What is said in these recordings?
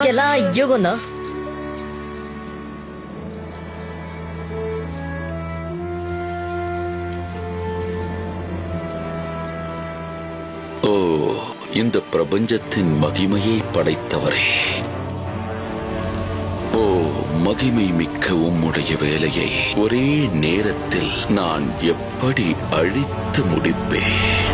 எல்லாம் யுகம் ஓ இந்த பிரபஞ்சத்தின் மகிமையை படைத்தவரே ஓ மகிமை மிக்க உம்முடைய வேலையை ஒரே நேரத்தில் நான் எப்படி அழித்து முடிப்பேன்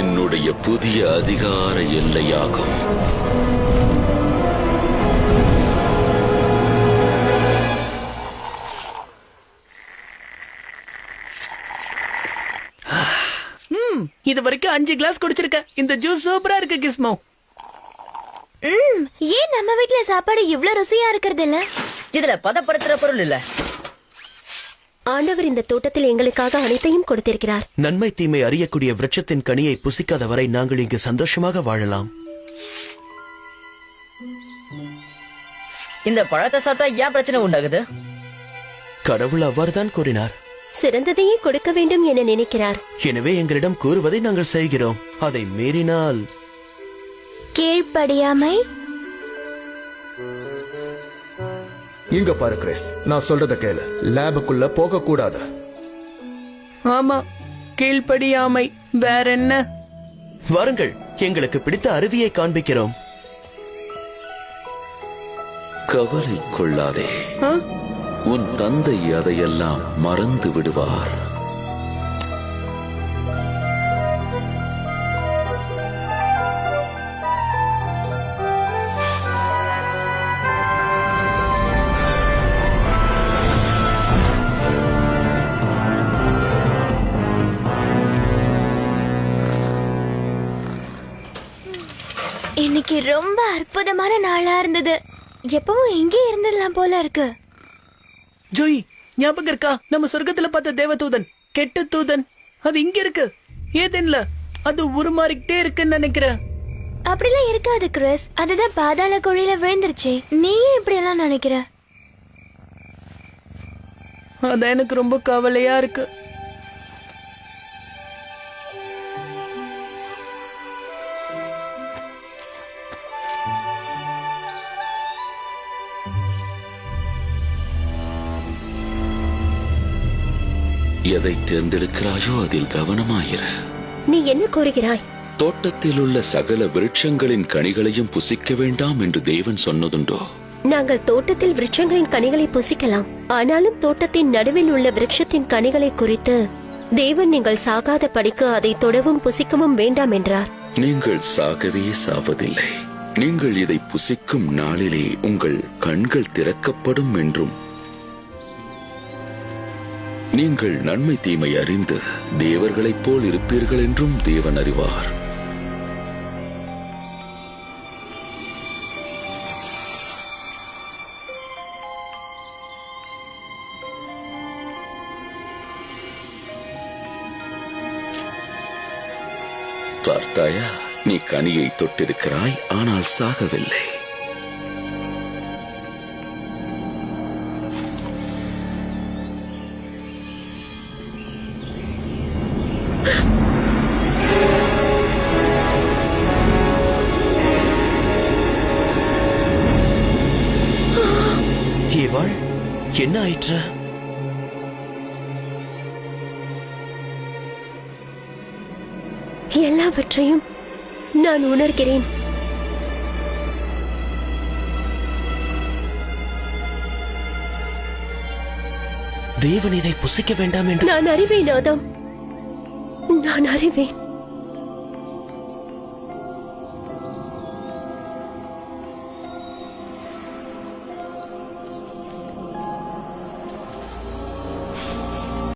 என்னுடைய புதிய அதிகார எல்லையாகும். இது வரைக்கும் அஞ்சு கிளாஸ் குடிச்சிருக்க. இந்த ஜூஸ் சூப்பரா இருக்கு கிஸ்மோ. ஏன் நம்ம வீட்ல சாப்பாடு இவ்ளோ ருசியா இருக்கிறது இல்ல? இதுல பதப்படுத்துற பொருள் இல்ல. ஆண்டவர் இந்த தோட்டத்தில் எங்களுக்காக அனைத்தையும் கொடுத்திருக்கிறார். நன்மை தீமை அறியக்கூடிய விருட்சத்தின் கனியை புசிக்காத வரை நாங்கள் இங்கு சந்தோஷமாக வாழலாம். இந்த பழத்தை சாப்பிட்டா ஏன் பிரச்சனை உண்டாகுது? கடவுள் அவ்வாறுதான் கூறினார். சிறந்ததையே கொடுக்க வேண்டும் என நினைக்கிறார். எனவே எங்களிடம் கூறுவதை நாங்கள் செய்கிறோம். அதை மீறினால் கீழ்ப்படியாமை இங்க பாரு கிறிஸ். நான் சொல்றத கேளு. லேபுக்குள்ள போக கூடாது ஆமா கீழ்ப்படியாமை. வேற என்ன வாருங்கள் எங்களுக்கு பிடித்த அருவியை காண்பிக்கிறோம். கவலை கொள்ளாதே? உன் தந்தை அதையெல்லாம் மறந்து விடுவார். இன்னைக்கு ரொம்ப அற்புதமான நாளா இருந்தது. எப்பவும் இங்கே இருந்துடலாம் போல இருக்கு. ஜோய் ஞாபகம் இருக்கா? நம்ம சொர்க்கத்துல பார்த்த தேவதூதன் கெட்ட தூதன் அது இங்க இருக்கு. ஏதென்ல? அது உருமாறிக்கிட்டே இருக்குன்னு நினைக்கிறேன். அப்படிலாம் இருக்காது கிறிஸ். அதுதான் பாதாள குழியில விழுந்துருச்சு. நீயும் இப்படி எல்லாம் நினைக்கிற? அதான் எனக்கு ரொம்ப கவலையா இருக்கு. எதை தேர்ந்தெடுக்கிறாயோ அதில் கவனமாயிரு. நீ என்ன கூறுகிறாய்? தோட்டத்தில் உள்ள சகல விருட்சங்களின் கனிகளையும் புசிக்க வேண்டாம் என்று தேவன் சொன்னதுண்டோ? நாங்கள் தோட்டத்தில் விருட்சங்களின் கனிகளை புசிக்கலாம். ஆனாலும் தோட்டத்தின் நடுவில் உள்ள விருட்சத்தின் கனிகளை குறித்து தேவன் நீங்கள் சாகாத படிக்கு அதை தொடவும் புசிக்கவும் வேண்டாம் என்றார். நீங்கள் சாகவே சாவதில்லை. நீங்கள் இதை புசிக்கும் நாளிலே உங்கள் கண்கள் திறக்கப்படும் என்றும் நீங்கள் நன்மை தீமை அறிந்து தேவர்களைப் போல் இருப்பீர்கள் என்றும் தேவன் அறிவார். பார்த்தாயா நீ கனியை தொட்டிருக்கிறாய் ஆனால் சாகவில்லை. என்ன ஆயிற்று? எல்லாவற்றையும் நான் உணர்கிறேன். தேவன் இதை புசிக்க வேண்டாம் என்று நான் அறிவேன் ஆதாம். நான் அறிவேன்.